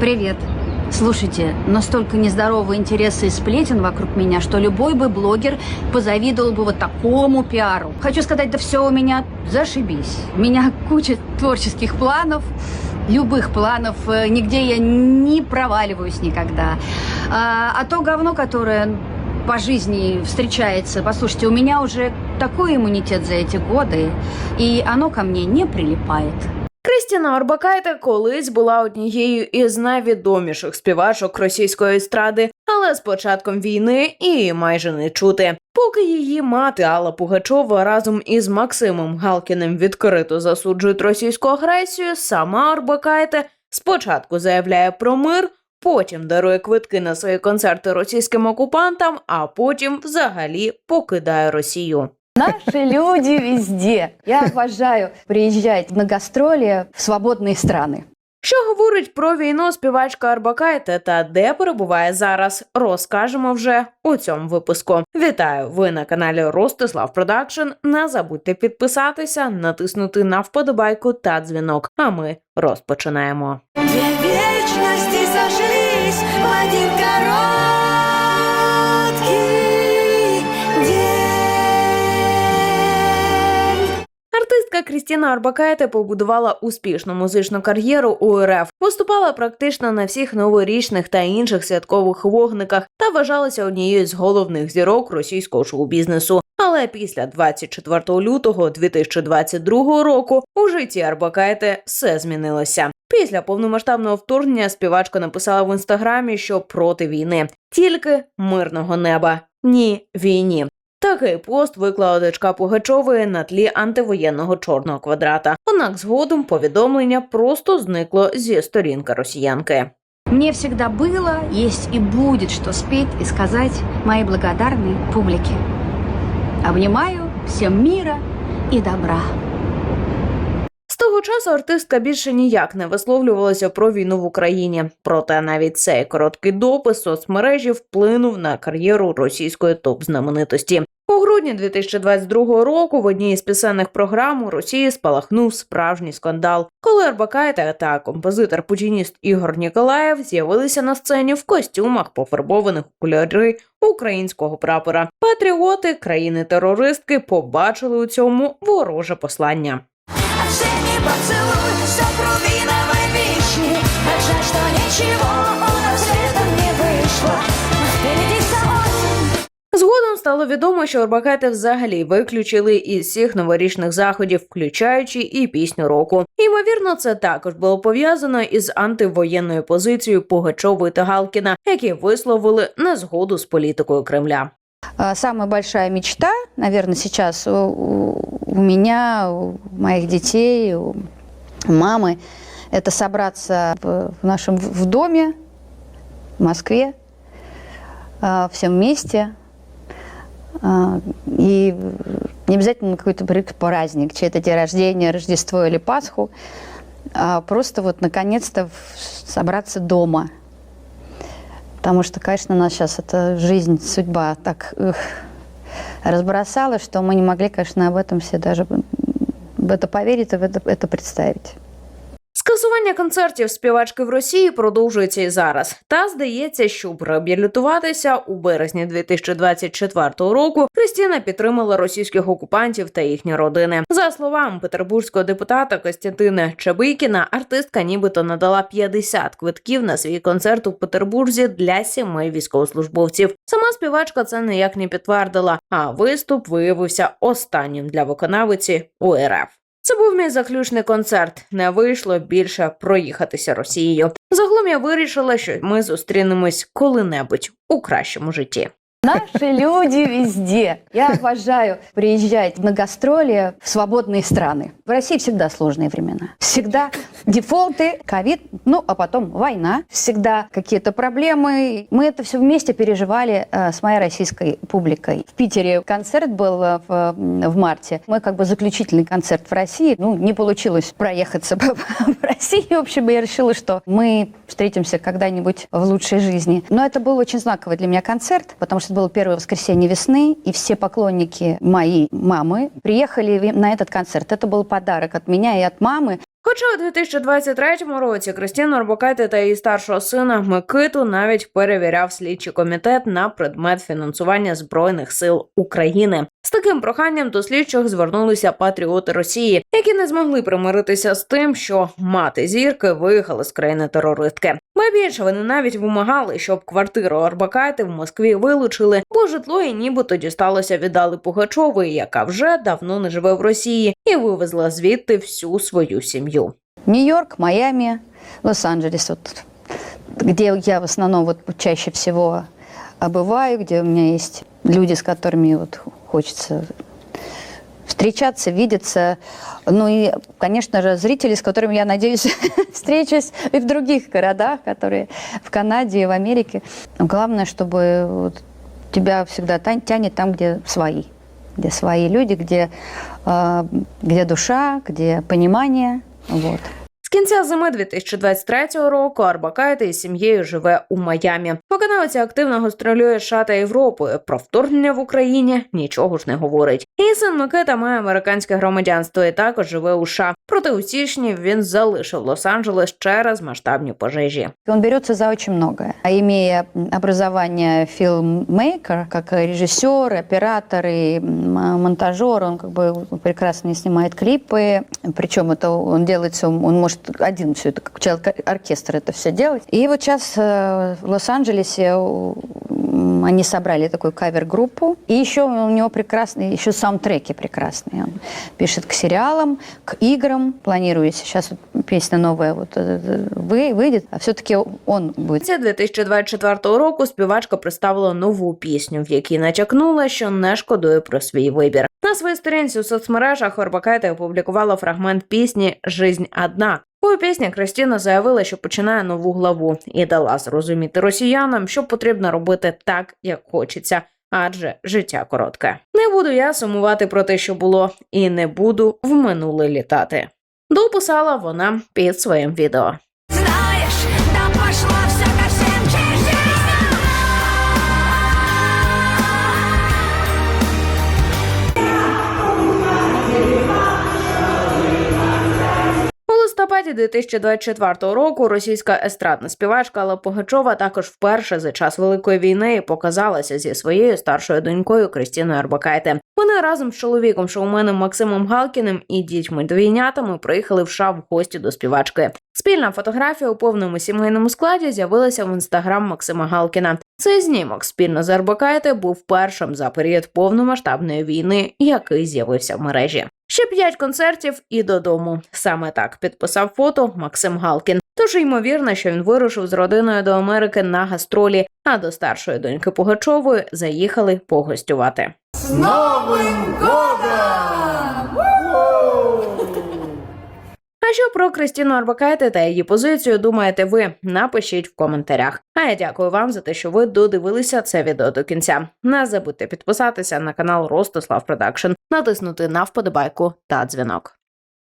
Привет. Слушайте, настолько нездоровые интересы и сплетен вокруг меня, что любой бы блогер позавидовал бы вот такому пиару. Хочу сказать, да все у меня зашибись. У меня куча творческих планов, любых планов, э, нигде я не проваливаюсь никогда. А, а то говно, которое по жизни встречается, послушайте, у меня уже такой иммунитет за эти годы, и оно ко мне не прилипает. Крістіна Орбакайте колись була однією із найвідоміших співачок російської естради, але з початком війни її майже не чути. Поки її мати Алла Пугачова разом із Максимом Галкіним відкрито засуджують російську агресію, сама Орбакайте спочатку заявляє про мир, потім дарує квитки на свої концерти російським окупантам, а потім взагалі покидає Росію. Наши люди везде. Я обожаю приезжать на гастроли в свободные страны. Що говорить про війну співачка Арбакайте та де перебуває зараз, розкажемо вже у цьому випуску. Вітаю! Ви на каналі Ростислав Продакшн. Не забудьте підписатися, натиснути на вподобайку та дзвінок. А ми розпочинаємо. Две вечности сошлись в один короткий Крістіна Арбакайте побудувала успішну музичну кар'єру у РФ, виступала практично на всіх новорічних та інших святкових вогниках та вважалася однією з головних зірок російського шоу-бізнесу. Але після 24 лютого 2022 року у житті Арбакайте все змінилося. Після повномасштабного вторгнення співачка написала в інстаграмі, що проти війни, тільки мирного неба, ні війні. Такий пост виклала дочка Пугачової на тлі антивоєнного чорного квадрата. Однак згодом повідомлення просто зникло зі сторінки росіянки. Мне всегда было, есть и будет что спеть и сказать моей благодарной публике. Обнимаю всем мира и добра. Того часу артистка більше ніяк не висловлювалася про війну в Україні. Проте навіть цей короткий допис соцмережі вплинув на кар'єру російської топ-знаменитості. У грудні 2022 року в одній із пісенних програм у Росії спалахнув справжній скандал, коли Арбакайте та композитор путініст Ігор Ніколаєв з'явилися на сцені в костюмах, пофарбованих у кольори українського прапора. Патріоти країни-терористки побачили у цьому вороже послання. Осенний поцелуй, сопруг виновой вишни Как жаль, что ничего у нас летом не вышло впереди вся Згодом стало відомо, що Орбакайте взагалі виключили із всіх новорічних заходів, включаючи і пісню року. Ймовірно, це також було пов'язано із антивоєнною позицією Пугачової та Галкіна, які висловили незгоду з політикою Кремля. Самая большая мечта, наверное, сейчас у, у- меня, у моих детей, у мамы, это собраться в, нашем в доме в Москве, а, всем вместе. А, И не обязательно какой-то праздник, чей-то день рождения, Рождество или Пасху, а просто вот наконец-то собраться дома. Потому что, конечно, у нас сейчас эта жизнь, судьба так эх, разбросала, что мы не могли, конечно, об этом все даже м, в это поверить и в это, это представить. Скасування концертів співачки в Росії продовжується і зараз. Та здається, щоб реабілітуватися у березні 2024 року. Кристіна підтримала російських окупантів та їхні родини. За словами петербурзького депутата Костянтина Чабикіна, артистка нібито надала 50 квитків на свій концерт у Петербурзі для сімей військовослужбовців. Сама співачка це ніяк не підтвердила, а виступ виявився останнім для виконавиці у РФ. Це був мій заключний концерт. Не вийшло більше проїхатися Росією. Загалом я вирішила, що ми зустрінемось коли-небудь у кращому житті. Наши люди везде. Я обожаю приезжать на гастроли в свободные страны. В России всегда сложные времена. Всегда дефолты, ковид, ну, а потом война. Всегда какие-то проблемы. Мы это все вместе переживали э, с моей российской публикой. В Питере концерт был э, в, в марте. Мы как бы заключительный концерт в России. Ну, не получилось проехаться по, в России. В общем, я решила, что мы встретимся когда-нибудь в лучшей жизни. Но это был очень знаковый для меня концерт, потому что это было первое воскресенье весны, и все поклонники моей мамы приехали на этот концерт. Это был подарок от меня и от мамы. Хоча у 2023 році Кристину Арбакайте та її старшого сина Микиту навіть перевіряв слідчий комітет на предмет фінансування збройних сил України. З таким проханням до слідчих звернулися патріоти Росії, які не змогли примиритися з тим, що мати зірки виїхали з країни терористки. Ба більше вони навіть вимагали, щоб квартиру Арбакайте в Москві вилучили, бо житло і нібито дісталося від Алли Пугачової, яка вже давно не живе в Росії, і вивезла звідти всю свою сім'ю. Нью-Йорк, Майами, Лос-Анджелес, вот, где я в основном вот чаще всего обываю, где у меня есть люди, с которыми вот хочется встречаться, видеться. Ну и, конечно же, зрители, с которыми я надеюсь встречусь и в других городах, которые в Канаде и в Америке. Но главное, чтобы вот тебя всегда тянет там, где свои, где свои люди, где, э, где душа, где понимание. Вот. З кінця зими 2023 року Арбакайте із сім'єю живе у Майамі. Виконавиця активно гастролює США та Європою. Про вторгнення в Україні нічого ж не говорить. Її син Микита має американське громадянство і також живе у США. Проте у січні він залишив Лос-Анджелес через масштабні пожежі. Он берется за очень многое. А имея м, образование филммейкер, как режиссер, оператор и м, монтажер, он как бы прекрасно снимает клипы. Причем это он делает все, он может один все это, как человек оркестр это все делать. И вот сейчас э, в Лос-Анджелесе у- м, они собрали такую кавер-группу. И еще у него прекрасные, еще саундтреки прекрасные. Он пишет к сериалам, к играм. Планирую сейчас вот песня новая вот э, э, вы, выйдет, а все-таки он будет Це 2024 року співачка представила нову пісню, в якій натякнула, що не шкодує про свій вибір. На своїй сторінці у соцмережах Орбакайте опублікувала фрагмент пісні Жизнь одна. у пісні Кристина заявила, що починає нову главу і дала зрозуміти росіянам, що потрібно робити так, як хочеться. Адже життя коротке. Не буду я сумувати про те, що було, і не буду в минуле літати. Дописала вона під своїм відео. Листопаді 2024 року російська естрадна співачка Алла Погачова також вперше за час великої війни показалася зі своєю старшою донькою Кристіною Арбакайте. Вони разом з чоловіком шоуменом Максимом Галкіним і дітьми двійнятами приїхали в США в гості до співачки. Спільна фотографія у повному сімейному складі з'явилася в інстаграм Максима Галкіна. Цей знімок спільно з Арбакайте був першим за період повномасштабної війни, який з'явився в мережі. Ще п'ять концертів і додому. Саме так підписав фото Максим Галкін. Тож ймовірно, що він вирушив з родиною до Америки на гастролі, а до старшої доньки Пугачової заїхали погостювати. А що про Кристіну Арбакайте та її позицію думаєте ви? Напишіть в коментарях. А я дякую вам за те, що ви додивилися це відео до кінця. Не забудьте підписатися на канал Ростислав Продакшн, натиснути на вподобайку та дзвінок.